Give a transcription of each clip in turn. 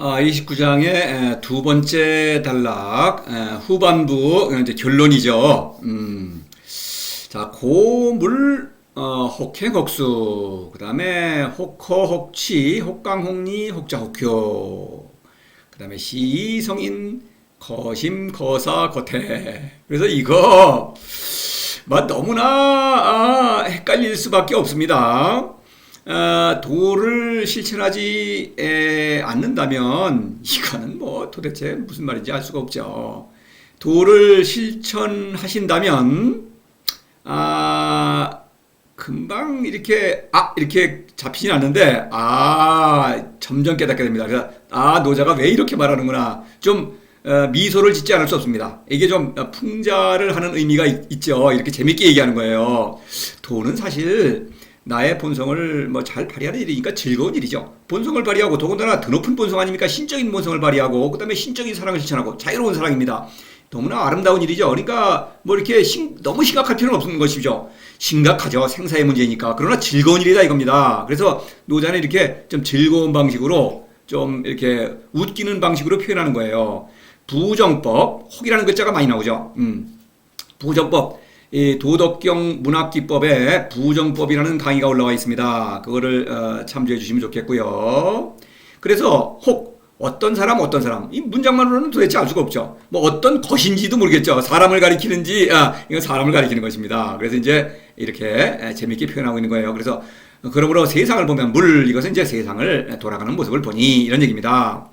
아, 29장의 두 번째 단락 에, 후반부 이제 결론이죠. 음. 자, 고물 어, 혹행혹수 그 다음에 혹허 혹치 혹강 혹리 혹자 혹효 그다음에 시 성인 거심 거사 거태 그래서 이거 막 너무나 아, 헷갈릴 수밖에 없습니다. 아, 도를 실천하지 에, 않는다면 이거는 뭐 도대체 무슨 말인지 알 수가 없죠. 도를 실천하신다면 아 금방 이렇게 아 이렇게 잡히진 않는데 아 점점 깨닫게 됩니다. 그래서 아 노자가 왜 이렇게 말하는구나 좀 어, 미소를 짓지 않을 수 없습니다. 이게 좀 어, 풍자를 하는 의미가 있, 죠 이렇게 재밌게 얘기하는 거예요. 도는 사실 나의 본성을 뭐 잘 발휘하는 일이니까 즐거운 일이죠. 본성을 발휘하고 더군다나 더 높은 본성 아닙니까? 신적인 본성을 발휘하고 그다음에 신적인 사랑을 실천하고 자유로운 사랑입니다. 너무나 아름다운 일이죠. 그러니까 뭐 이렇게 심- 너무 심각할 필요는 없는 것이죠. 심각하죠. 생사의 문제니까. 그러나 즐거운 일이다 이겁니다. 그래서 노자는 이렇게 좀 즐거운 방식으로 좀 이렇게 웃기는 방식으로 표현하는 거예요. 부정법, 혹이라는 글자가 많이 나오죠. 음. 부정법, 이 도덕경 문학기법에 부정법이라는 강의가 올라와 있습니다. 그거를 어, 참조해 주시면 좋겠고요. 그래서 혹 어떤 사람 어떤 사람 이 문장만으로는 도대체 알 수가 없죠. 뭐 어떤 것인지도 모르겠죠. 사람을 가리키는지 아 이건 사람을 가리키는 것입니다. 그래서 이제 이렇게 에, 재밌게 표현하고 있는 거예요. 그래서 그러므로 세상을 보면 물 이것은 이제 세상을 돌아가는 모습을 보니 이런 얘기입니다.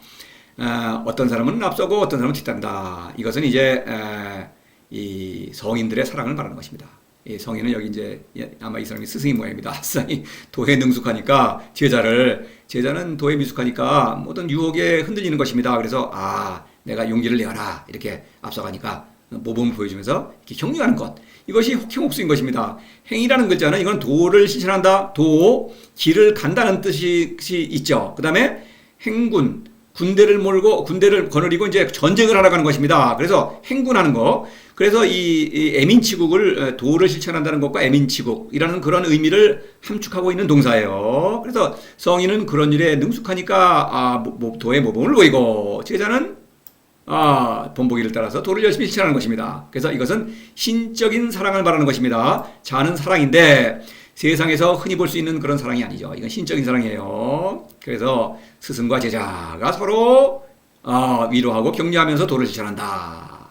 아, 어떤 사람은 앞서고 어떤 사람은 뒤딴다. 이것은 이제 에, 이 성인들의 사랑을 말하는 것입니다. 이 성인은 여기 이제 아마 이 사람이 스승이 모양입니다. 스승이 도에 능숙하니까 제자를 제자는 도에 미숙하니까 모든 유혹에 흔들리는 것입니다. 그래서 아 내가 용기를 내어라 이렇게 앞서가니까 모범을 보여주면서 이렇게 격려하는 것 이것이 혹행옥수인 것입니다. 행이라는 글자는 이건 도를 실천한다, 도 길을 간다는 뜻이 있죠. 그 다음에 행군 군대를 몰고 군대를 거느리고 이제 전쟁을 하러 가는 것입니다. 그래서 행군하는 거. 그래서 이, 이 애민치국을 어, 도를 실천한다는 것과 애민치국이라는 그런 의미를 함축하고 있는 동사예요. 그래서 성인은 그런 일에 능숙하니까 아, 모- 모- 도의 모범을 보이고 제자는 아, 본보기를 따라서 도를 열심히 실천하는 것입니다. 그래서 이것은 신적인 사랑을 말하는 것입니다. 자는 사랑인데 세상에서 흔히 볼 수 있는 그런 사랑이 아니죠. 이건 신적인 사랑이에요. 그래서 스승과 제자가 서로 아, 위로하고 격려하면서 도를 실천한다.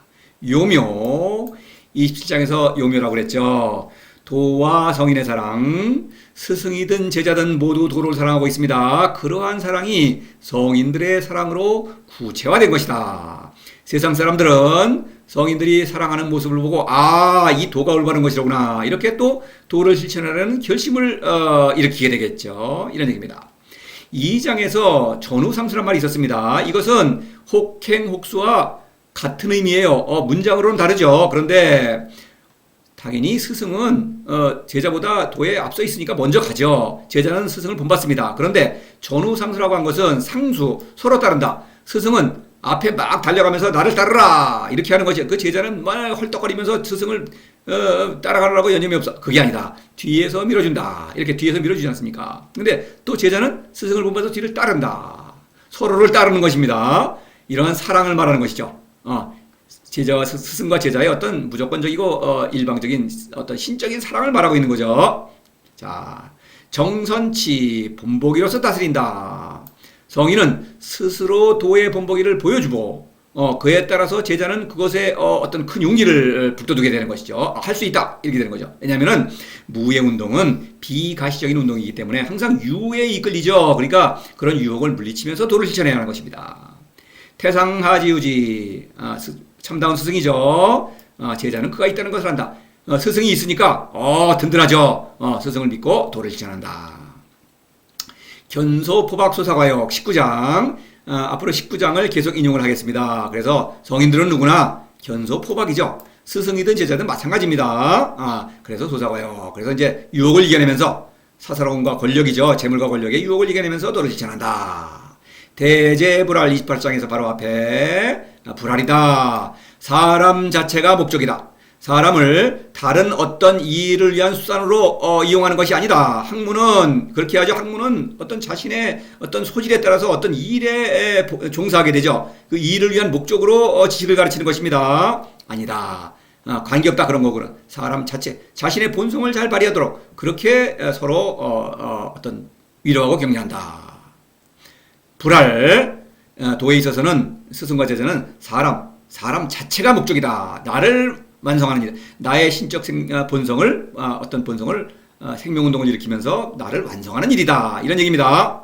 요묘 27장에서 요묘라고 그랬죠. 도와 성인의 사랑, 스승이든 제자든 모두 도를 사랑하고 있습니다. 그러한 사랑이 성인들의 사랑으로 구체화된 것이다. 세상 사람들은 성인들이 사랑하는 모습을 보고 아, 이 도가 올바른 것이로구나. 이렇게 또 도를 실천하려는 결심을 어, 일으키게 되겠죠. 이런 얘기입니다. 이 장에서 전후상수란 말이 있었습니다. 이것은 혹행 혹수와 같은 의미예요. 어, 문장으로는 다르죠. 그런데 당연히 스승은 어, 제자보다 도에 앞서 있으니까 먼저 가죠. 제자는 스승을 본받습니다. 그런데 전후상수라고 한 것은 상수 서로 따른다. 스승은 앞에 막 달려가면서 나를 따르라 이렇게 하는 거죠. 그 제자는 막 헐떡거리면서 스승을 어, 따라가라고 여념이 없어. 그게 아니다. 뒤에서 밀어준다. 이렇게 뒤에서 밀어주지 않습니까? 근데 또 제자는 스승을 본받아서 뒤를 따른다. 서로를 따르는 것입니다. 이러한 사랑을 말하는 것이죠. 어, 제자와 스- 스승과 제자의 어떤 무조건적이고 어, 일방적인 어떤 신적인 사랑을 말하고 있는 거죠. 자, 정선치 본보기로서 다스린다. 성인은 스스로 도의 본보기를 보여주고 어, 그에 따라서 제자는 그것에 어, 어떤 큰 용기를 북돋우게 되는 것이죠. 할수 있다 이렇게 되는 거죠. 왜냐하면은 무의 운동은 비가시적인 운동이기 때문에 항상 유에 이끌리죠. 그러니까 그런 유혹을 물리치면서 도를 실천해야 하는 것입니다. 태상하지우지 아, 스- 참다운 스승이죠. 아, 제자는 그가 있다는 것을 안다. 어, 스승이 있으니까 어, 든든하죠. 어, 스승을 믿고 도를 실천한다. 견소 포박소사과역 19장 아, 앞으로 19장을 계속 인용을 하겠습니다. 그래서 성인들은 누구나 견소 포박이죠. 스승이든 제자든 마찬가지입니다. 아, 그래서 소사과역. 그래서 이제 유혹을 이겨내면서 사사로움과 권력이죠. 재물과 권력의 유혹을 이겨내면서 도를 실천한다. 대제불알 28장에서 바로 앞에 아, 불알이다. 사람 자체가 목적이다. 사람을 다른 어떤 일을 위한 수단으로 어, 이용하는 것이 아니다. 학문은 그렇게 하죠. 학문은 어떤 자신의 어떤 소질에 따라서 어떤 일에 종사하게 되죠. 그 일을 위한 목적으로 어, 지식을 가르치는 것입니다. 아니다. 어, 관계없다 그런 거구나. 사람 자체 자신의 본성을 잘 발휘하도록 그렇게 에, 서로 어, 어, 어떤 위로하고 격려한다. 불알 어, 도에 있어서는 스승과 제자는 사람 사람 자체가 목적이다. 나를 완성하는 일, 나의 신적 생, 어, 본성을 어, 어떤 본성을 어, 생명운동을 일으키면서 나를 완성하는 일이다. 이런 얘기입니다.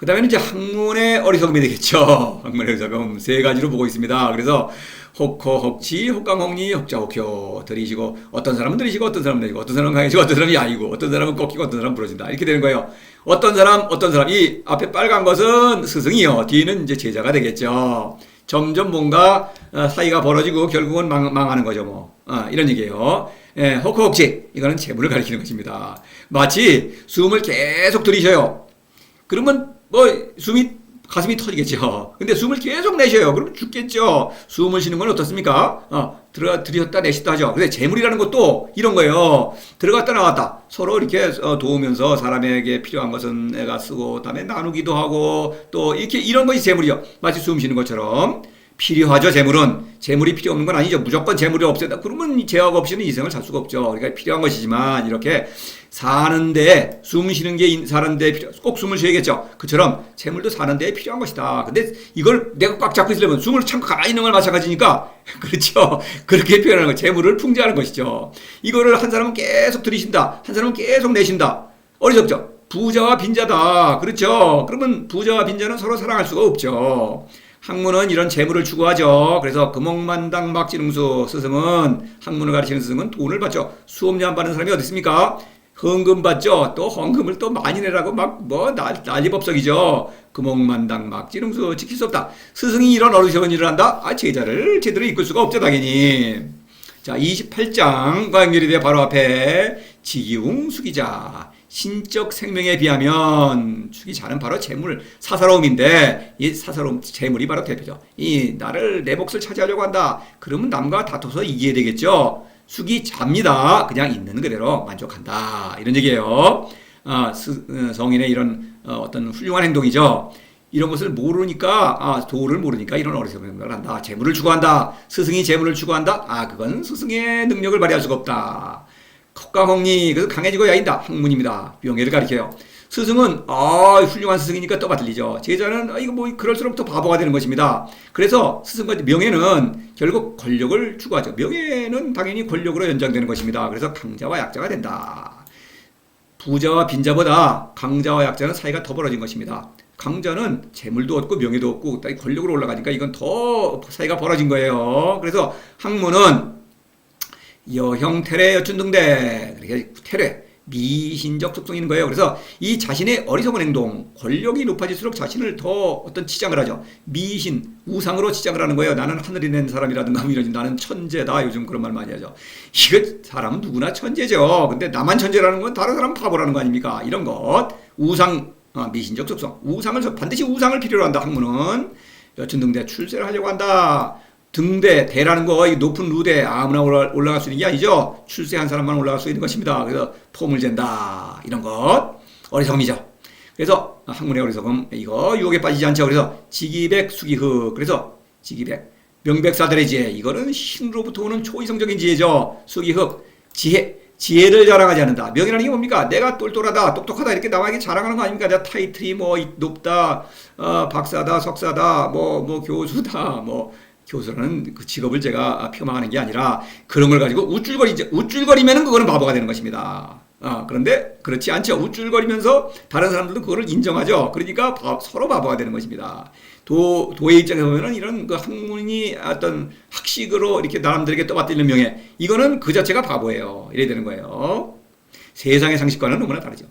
그 다음에는 이제 학문의 어리석음이 되겠죠. 학문의 어리석음 세 가지로 보고 있습니다. 그래서 혹호, 혹치, 혹강, 혹리, 혹자, 혹효 들이시고 어떤 사람은 들이시고 어떤 사람은 들이고 어떤 사람은 강해지고 어떤 사람은 야이고 어떤 사람은 꺾이고 어떤 사람은 부러진다. 이렇게 되는 거예요. 어떤 사람, 어떤 사람 이 앞에 빨간 것은 스승이요. 뒤는 이제 제자가 되겠죠. 점점 뭔가 어, 사이가 벌어지고 결국은 망, 망하는 거죠. 뭐 어, 이런 얘기예요. 예, 혹호, 혹치 이거는 재물을 가리키는 것입니다. 마치 숨을 계속 들이셔요. 그러면 뭐 숨이 가슴이 터지겠죠. 근데 숨을 계속 내셔요. 그러면 죽겠죠. 숨을 쉬는 건 어떻습니까? 어, 들어가 들였다 내쉬다 하죠. 근데 재물이라는 것도 이런 거예요. 들어갔다 나왔다 서로 이렇게 어, 도우면서 사람에게 필요한 것은 내가 쓰고 그다음에 나누기도 하고 또 이렇게 이런 것이 재물이요. 마치 숨 쉬는 것처럼 필요하죠. 재물은 재물이 필요 없는 건 아니죠. 무조건 재물이 없애다. 그러면 이 제약 없이는 인생을 살 수가 없죠. 그러니까 필요한 것이지만 이렇게 사는데 숨 쉬는 게 인- 사는데 필요 꼭 숨을 쉬어야겠죠. 그처럼 재물도 사는데 필요한 것이다. 근데 이걸 내가 꽉 잡고 있으려면 숨을 참고 가만히 있는 걸 마찬가지니까 그렇죠. 그렇게 표현하는 거 재물을 풍자하는 것이죠. 이거를 한 사람은 계속 들이신다. 한 사람은 계속 내신다. 어리석죠. 부자와 빈자다. 그렇죠. 그러면 부자와 빈자는 서로 사랑할 수가 없죠. 학문은 이런 재물을 추구하죠. 그래서 금옥만당 막지능수 스승은 학문을 가르치는 스승은 돈을 받죠. 수업료 안 받는 사람이 어디 있습니까? 헌금 받죠. 또 헌금을 또 많이 내라고 막 뭐 난리법석이죠. 금옥만당 막지능수 지킬 수 없다. 스승이 이런 어리석은 일을 한다. 아 제자를 제대로 이끌 수가 없죠 당연히. 자 28장과 연결이 돼 바로 앞에 지기웅 수기자 신적 생명에 비하면 수기자는 바로 재물 사사로움인데 이 사사로움 재물이 바로 대표죠. 이 나를 내 몫을 차지하려고 한다. 그러면 남과 다퉈서 이겨야 되겠죠. 수기자입니다. 그냥 있는 그대로 만족한다. 이런 얘기예요. 아, 스- 어, 성인의 이런 어, 어떤 훌륭한 행동이죠. 이런 것을 모르니까 아 도를 모르니까 이런 어리석은 걸 한다. 재물을 추구한다. 스승이 재물을 추구한다. 아 그건 스승의 능력을 발휘할 수가 없다. 컵가홍리 그래서 강해지고 야인다. 학문입니다. 명예를 가리켜요. 스승은 아 훌륭한 스승이니까 떠받 들리죠. 제자는 아, 이거 뭐 그럴수록 더 바보가 되는 것입니다. 그래서 스승과 명예는 결국 권력을 추구하죠. 명예는 당연히 권력으로 연장되는 것입니다. 그래서 강자와 약자가 된다. 부자와 빈자보다 강자와 약자는 사이가 더 벌어진 것입니다. 강자는 재물도 얻고 명예도 얻고 딱 권력으로 올라가니까 이건 더 사이가 벌어진 거예요. 그래서 학문은 여형 태례 여춘 등대 그렇게 태례 미신적 속성이 있는 거예요. 그래서 이 자신의 어리석은 행동, 권력이 높아질수록 자신을 더 어떤 치장을 하죠. 미신, 우상으로 치장을 하는 거예요. 나는 하늘이 낸 사람이라든가 뭐 이러지. 나는 천재다. 요즘 그런 말 많이 하죠. 이거 사람은 누구나 천재죠. 근데 나만 천재라는 건 다른 사람은 바보라는 거 아닙니까? 이런 것. 우상, 어, 미신적 속성. 우상을 반드시 우상을 필요로 한다. 학문은 여춘 등대 출세를 하려고 한다. 등대 대라는 거 이 높은 루대 아무나 올라, 올라 갈 수 있는 게 아니죠. 출세한 사람만 올라갈 수 있는 것입니다. 그래서 폼을 잰다 이런 것 어리석음이죠. 그래서 학문의 어리석음 이거 유혹에 빠지지 않죠. 그래서 지기백 수기흑 그래서 지기백 명백사들의 지혜 이거는 신으로부터 오는 초이성적인 지혜죠. 수기흑 지혜 지혜를 자랑하지 않는다. 명예라는 게 뭡니까? 내가 똘똘하다, 똑똑하다 이렇게 남에게 자랑하는 거 아닙니까? 내가 타이틀이 뭐 높다, 어, 박사다, 석사다, 뭐뭐 교수다, 뭐 교수라는 그 직업을 제가 폄하하는 게 아니라 그런 걸 가지고 우쭐거리죠. 우쭐거리면은 그거는 바보가 되는 것입니다. 아, 그런데 그렇지 않죠. 우쭐거리면서 다른 사람들도 그거를 인정하죠. 그러니까 바- 서로 바보가 되는 것입니다. 도, 도의 입장에서 보면은 이런 그 학문이 어떤 학식으로 이렇게 나름들에게 떠받들리는 명예, 이거는 그 자체가 바보예요. 이래야 되는 거예요. 세상의 상식과는 너무나 다르죠.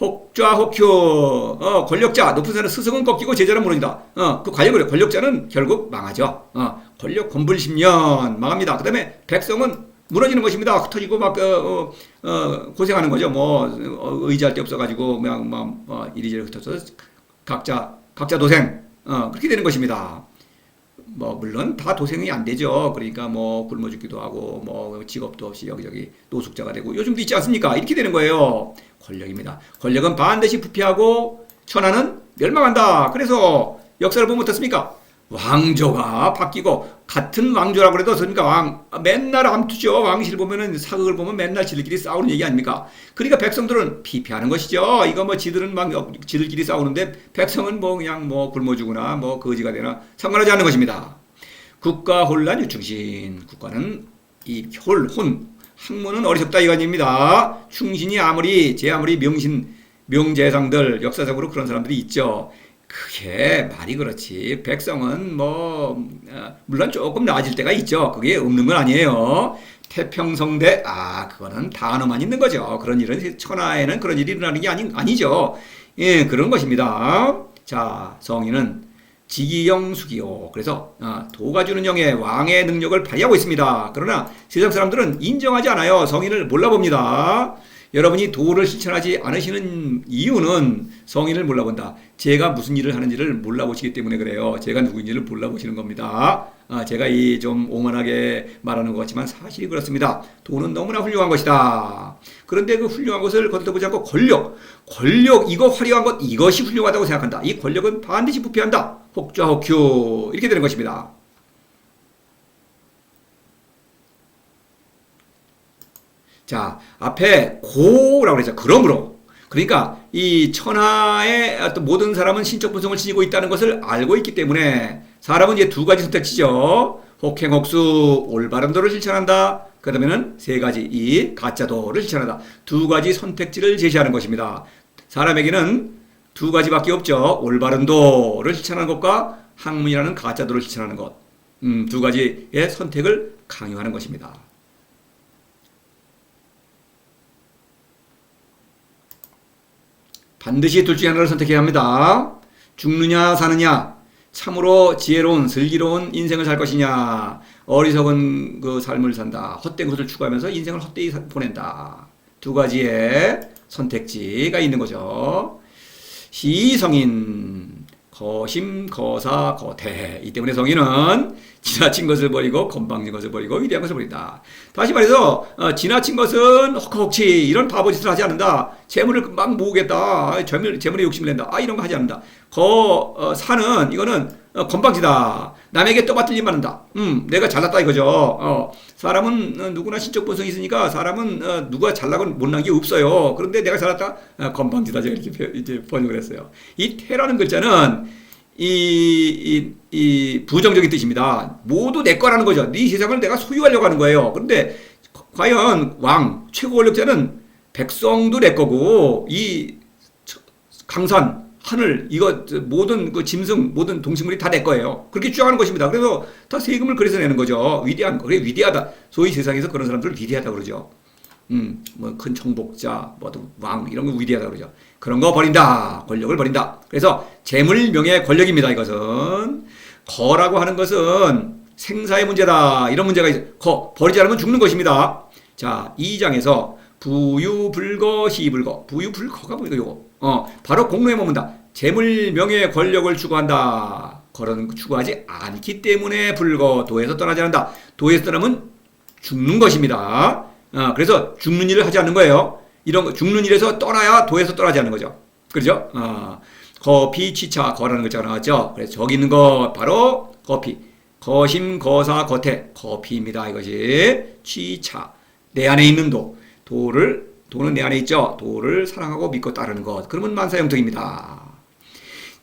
혹좌 혹효 어, 권력자 높은 사람 스승은 꺾이고 제자는 무너진다. 어, 그 권력을 권력자는 결국 망하죠. 어, 권력 권불십년 망합니다. 그다음에 백성은 무너지는 것입니다. 흩어지고 막 어, 어, 어, 고생하는 거죠. 뭐 어, 의지할 데 없어가지고 그냥 뭐 어, 이리저리 흩어서 각자 각자 도생 어, 그렇게 되는 것입니다. 뭐 물론 다 도생이 안 되죠. 그러니까 뭐 굶어 죽기도 하고 뭐 직업도 없이 여기저기 노숙자가 되고 요즘도 있지 않습니까? 이렇게 되는 거예요. 권력입니다. 권력은 반드시 부패하고 천하는 멸망한다. 그래서 역사를 보면 어떻습니까? 왕조가 바뀌고 같은 왕조라고 그래도 그러니까 왕 맨날 암투죠. 왕실 보면은 사극을 보면 맨날 지들끼리 싸우는 얘기 아닙니까? 그러니까 백성들은 피폐하는 것이죠. 이거 뭐 지들은 막 지들끼리 싸우는데 백성은 뭐 그냥 뭐 굶어 죽거나 뭐 거지가 되나 상관하지 않는 것입니다. 국가 혼란 유충신 국가는 이 홀, 혼, 학문은 어리석다 이관입니다. 충신이 아무리 제 아무리 명신 명재상들 역사적으로 그런 사람들이 있죠. 그게 말이 그렇지. 백성은 뭐 어, 물론 조금 나아질 때가 있죠. 그게 없는 건 아니에요. 태평성대 아 그거는 단어만 있는 거죠. 그런 일은 천하에는 그런 일이 일어나는 게 아니, 아니죠. 예 그런 것입니다. 자 성인은 지기영 수기요. 그래서 어, 도가 주는 영의 왕의 능력을 발휘하고 있습니다. 그러나 세상 사람들은 인정하지 않아요. 성인을 몰라봅니다. 여러분이 도를 실천하지 않으시는 이유는 성인을 몰라본다. 제가 무슨 일을 하는지를 몰라보시기 때문에 그래요. 제가 누구인지를 몰라보시는 겁니다. 아, 제가 이 좀 오만하게 말하는 것 같지만 사실이 그렇습니다. 도는 너무나 훌륭한 것이다. 그런데 그 훌륭한 것을 거들떠보지 않고 권력, 권력 이거 화려한 것 이것이 훌륭하다고 생각한다. 이 권력은 반드시 부패한다. 혹좌혹휴 이렇게 되는 것입니다. 자, 앞에 고라고 그랬죠. 그러므로. 그러니까 이 천하의 어떤 모든 사람은 신적 분성을 지니고 있다는 것을 알고 있기 때문에 사람은 이제 두 가지 선택지죠. 혹행혹수 올바른 도를 실천한다. 그다음에는 세 가지 이 가짜 도를 실천한다. 두 가지 선택지를 제시하는 것입니다. 사람에게는 두 가지밖에 없죠. 올바른 도를 실천하는 것과 학문이라는 가짜 도를 실천하는 것. 음, 두 가지의 선택을 강요하는 것입니다. 반드시 둘 중에 하나를 선택해야 합니다. 죽느냐 사느냐 참으로 지혜로운 슬기로운 인생을 살 것이냐 어리석은 그 삶을 산다 헛된 것을 추구하면서 인생을 헛되이 보낸다 두 가지의 선택지가 있는 거죠. 시성인 거심 거사 거태 이 때문에 성인은 지나친 것을 버리고 건방진 것을 버리고 위대한 것을 버린다. 다시 말해서 어, 지나친 것은 헛헛치 이런 바보 짓을 하지 않는다. 재물을 막 모으겠다. 재물 재물에 욕심을 낸다. 아 이런 거 하지 않는다. 거 어, 사는 이거는 어, 건방지다. 남에게 떠받들 일만 한다. 음, 내가 잘났다 이거죠. 어, 사람은 어, 누구나 신적 본성이 있으니까 사람은 어, 누가 잘나고 못난 게 없어요. 그런데 내가 잘났다? 어, 건방지다. 제가 이렇게 표- 이제 번역을 했어요. 이 태라는 글자는 이, 이, 이 부정적인 뜻입니다. 모두 내 거라는 거죠. 네 세상을 내가 소유하려고 하는 거예요. 그런데 과연 왕, 최고 권력자는 백성도 내 거고 이 저- 강산, 하늘, 이거 저 모든 그 짐승, 모든 동식물이 다 내 거예요. 그렇게 주장하는 것입니다. 그래서 다 세금을 그래서 내는 거죠. 위대한 거. 그게 위대하다. 소위 세상에서 그런 사람들을 위대하다 그러죠. 음, 뭐 큰 정복자, 뭐왕 이런 거 위대하다 그러죠. 그런 거 버린다. 권력을 버린다. 그래서 재물, 명예, 권력입니다. 이것은 거라고 하는 것은 생사의 문제다. 이런 문제가 있어. 거 버리지 않으면 죽는 것입니다. 자, 이 장에서 부유불거 시불거 부유불거가 뭐이거 요거 어 바로 공로에 머문다. 재물 명예 권력을 추구한다. 그런 추구하지 않기 때문에 불거 도에서 떠나지 않는다. 도에서 떠나면 죽는 것입니다. 어 그래서 죽는 일을 하지 않는 거예요. 이런 거 죽는 일에서 떠나야 도에서 떠나지 않는 거죠. 그렇죠? 어 거피 취차 거라는 글자가 나왔죠? 그래서 저기 있는 거 바로 거피. 거심 거사 거태. 거피입니다 이것이. 취차. 내 안에 있는 도. 도를 도는 내 안에 있죠. 도를 사랑하고 믿고 따르는 것. 그러면 만사형통입니다.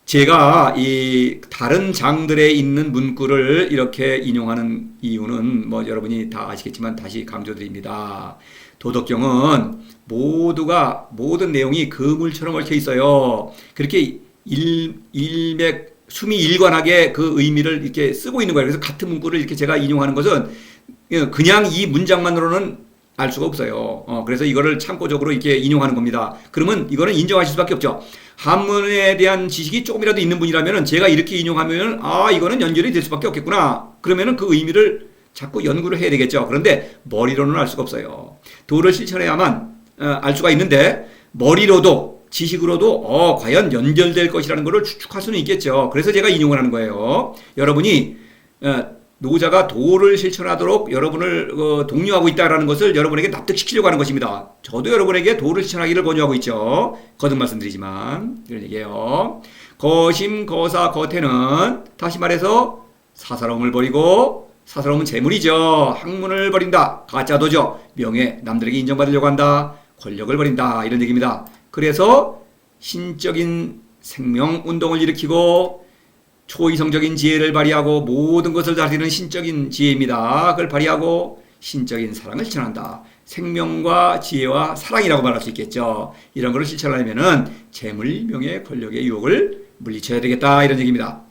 제가 이 다른 장들에 있는 문구를 이렇게 인용하는 이유는 뭐 여러분이 다 아시겠지만 다시 강조드립니다. 도덕경은 모두가 모든 내용이 그물처럼 얽혀 있어요. 그렇게 일, 일맥 숨이 일관하게 그 의미를 이렇게 쓰고 있는 거예요. 그래서 같은 문구를 이렇게 제가 인용하는 것은 그냥 이 문장만으로는 알 수가 없어요. 어, 그래서 이거를 참고적으로 이렇게 인용하는 겁니다. 그러면 이거는 인정하실 수밖에 없죠. 한문에 대한 지식이 조금이라도 있는 분이라면 제가 이렇게 인용하면 아 이거는 연결이 될 수밖에 없겠구나. 그러면은 그 의미를 자꾸 연구를 해야 되겠죠. 그런데 머리로는 알 수가 없어요. 도를 실천해야만 어, 알 수가 있는데 머리로도 지식으로도 어 과연 연결될 것이라는 것을 추측할 수는 있겠죠. 그래서 제가 인용을 하는 거예요. 여러분이 예, 노자가 도를 실천하도록 여러분을 어, 독려하고 있다라는 것을 여러분에게 납득시키려고 하는 것입니다. 저도 여러분에게 도를 실천하기를 권유하고 있죠. 거듭 말씀드리지만 이런 얘기예요. 거심 거사 거태는 다시 말해서 사사로움을 버리고 사사로움은 재물이죠. 학문을 버린다. 가짜 도죠. 명예 남들에게 인정받으려고 한다. 권력을 버린다. 이런 얘기입니다. 그래서 신적인 생명 운동을 일으키고 초이성적인 지혜를 발휘하고 모든 것을 다스리는 신적인 지혜입니다. 그걸 발휘하고 신적인 사랑을 실천한다. 생명과 지혜와 사랑이라고 말할 수 있겠죠. 이런 것을 실천하려면은 재물, 명예, 권력의 유혹을 물리쳐야 되겠다 이런 얘기입니다.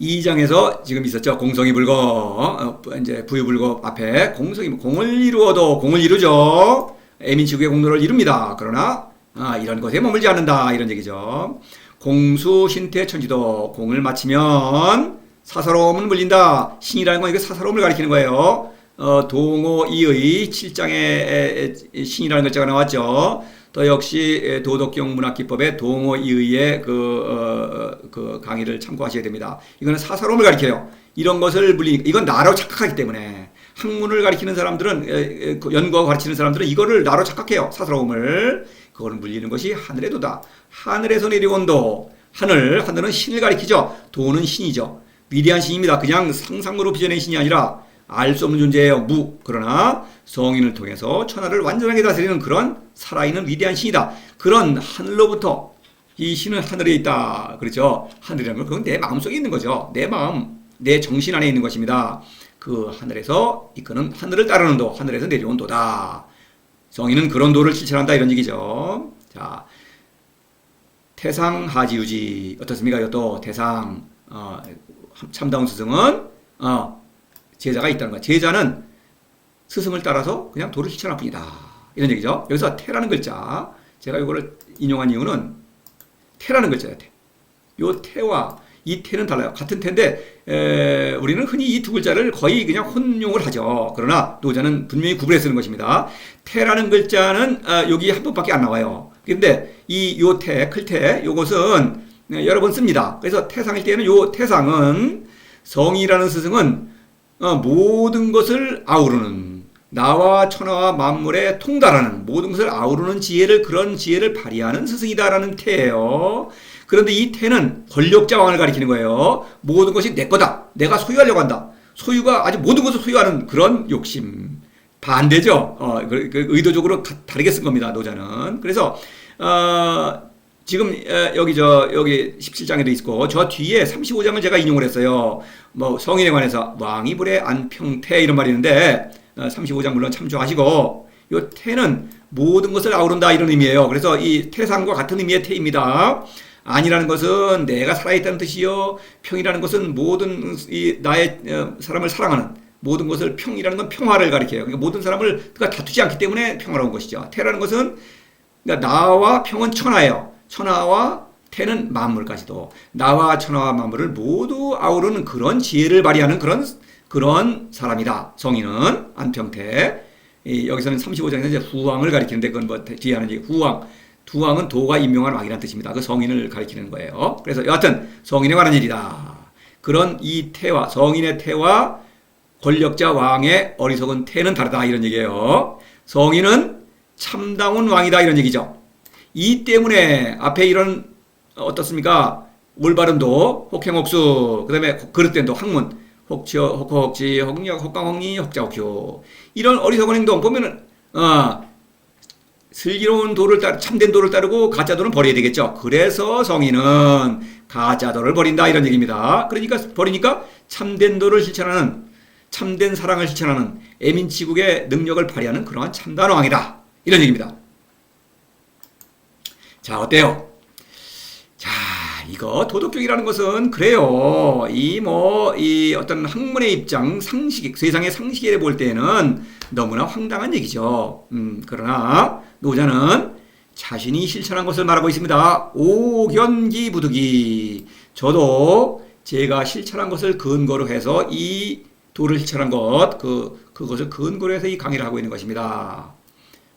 2장에서 지금 있었죠. 공성이 불고 어, 이제 부유불고 앞에 공성이 공을 이루어도 공을 이루죠. 애민치국의 공로를 이룹니다. 그러나 아, 이런 것에 머물지 않는다 이런 얘기죠. 공수 신태 천지도 공을 마치면 사사로움은 물린다. 신이라는 건 이게 사사로움을 가리키는 거예요. 어, 동호 이의 7장에 신이라는 글자가 나왔죠. 또 역시 도덕경 문학기법의 동호 이의의 그, 어, 그 강의를 참고하셔야 됩니다. 이거는 사사로움을 가리켜요. 이런 것을 물리 이건 나로 착각하기 때문에 학문을 가리키는 사람들은 그 연구하고 가르치는 사람들은 이거를 나로 착각해요. 사사로움을 그거를 물리는 것이 하늘의 도다. 하늘에서 내려온 도. 하늘 하늘은 신을 가리키죠. 도는 신이죠. 위대한 신입니다. 그냥 상상으로 빚어낸 신이 아니라 알 수 없는 존재예요. 무. 그러나 성인을 통해서 천하를 완전하게 다스리는 그런 살아있는 위대한 신이다. 그런 하늘로부터 이 신은 하늘에 있다. 그렇죠? 하늘이라는 건 그건 내 마음속에 있는 거죠. 내 마음, 내 정신 안에 있는 것입니다. 그 하늘에서 이끄는 하늘을 따르는 도, 하늘에서 내려온 도다. 성인은 그런 도를 실천한다 이런 얘기죠. 자, 태상 하지유지 어떻습니까? 이것도 태상 어, 참다운 스승은 어, 제자가 있다는 거야. 제자는 스승을 따라서 그냥 도를 실천할 뿐이다. 이런 얘기죠. 여기서 태라는 글자 제가 이거를 인용한 이유는 태라는 글자예요. 태. 요 태와 이 태는 달라요. 같은 태인데 에, 우리는 흔히 이 두 글자를 거의 그냥 혼용을 하죠. 그러나 노자는 분명히 구분해 쓰는 것입니다. 태라는 글자는 아, 여기 한 번밖에 안 나와요. 근데 이 요 태, 클태 요것은 여러 번 씁니다. 그래서 태상일 때는 요 태상은 성이라는 스승은 어, 모든 것을 아우르는 나와 천하와 만물에 통달하는 모든 것을 아우르는 지혜를 그런 지혜를 발휘하는 스승이다라는 태예요. 그런데 이 태는 권력자 왕을 가리키는 거예요. 모든 것이 내 거다. 내가 소유하려고 한다. 소유가 아주 모든 것을 소유하는 그런 욕심. 반대죠. 어, 그, 그 의도적으로 가, 다르게 쓴 겁니다. 노자는. 그래서 어, 지금 에, 여기 저 여기 17장에도 있고 저 뒤에 35장을 제가 인용을 했어요. 뭐 성인에 관해서 왕이 불에 안평태 이런 말이 있는데 어, 35장 물론 참조하시고 요 태는 모든 것을 아우른다 이런 의미예요. 그래서 이 태상과 같은 의미의 태입니다. 아니라는 것은 내가 살아있다는 뜻이요. 평이라는 것은 모든 이 나의 어, 사람을 사랑하는 모든 것을 평이라는 건 평화를 가리켜요. 그러니까 모든 사람을 그가 다투지 않기 때문에 평화로운 것이죠. 태라는 것은 그러니까 나와 평은 천하예요. 천하와 태는 만물까지도 나와 천하와 만물을 모두 아우르는 그런 지혜를 발휘하는 그런 그런 사람이다. 성인은 안평태. 이 여기서는 35장에서 이제 후왕을 가리키는데 그건 뭐 뒤에 하는 후왕. 두왕은 도가 임명한 왕이라는 뜻입니다. 그 성인을 가리키는 거예요. 그래서 여하튼 성인에 관한 일이다. 그런 이 태와 성인의 태와 권력자 왕의 어리석은 태는 다르다 이런 얘기예요. 성인은 참다운 왕이다 이런 얘기죠. 이 때문에 앞에 이런 어떻습니까? 올바른도 혹행혹수 그 다음에 그릇된도 학문 혹치어 혹호혹지 혹력 혹강혹리 혹자혹효 이런 어리석은 행동 보면은 어, 슬기로운 도를 따르 참된 도를 따르고 가짜 도는 버려야 되겠죠. 그래서 성인은 가짜 도를 버린다 이런 얘기입니다. 그러니까 버리니까 참된 도를 실천하는 참된 사랑을 실천하는 애민치국의 능력을 발휘하는 그러한 참다운 왕이다 이런 얘기입니다. 자 어때요? 자 이거 도덕경이라는 것은 그래요. 이뭐 이 어떤 학문의 입장 상식 세상의 상식에 볼 때는 너무나 황당한 얘기죠. 음 그러나 노자는 자신이 실천한 것을 말하고 있습니다. 오견기 부득이. 저도 제가 실천한 것을 근거로 해서 이 도를 실천한 것, 그, 그것을 근거로 해서 이 강의를 하고 있는 것입니다.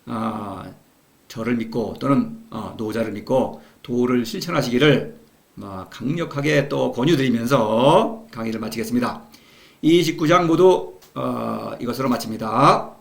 아, 저를 믿고 또는 어, 노자를 믿고 도를 실천하시기를 어, 강력하게 또 권유드리면서 강의를 마치겠습니다. 29장 모두 어, 이것으로 마칩니다.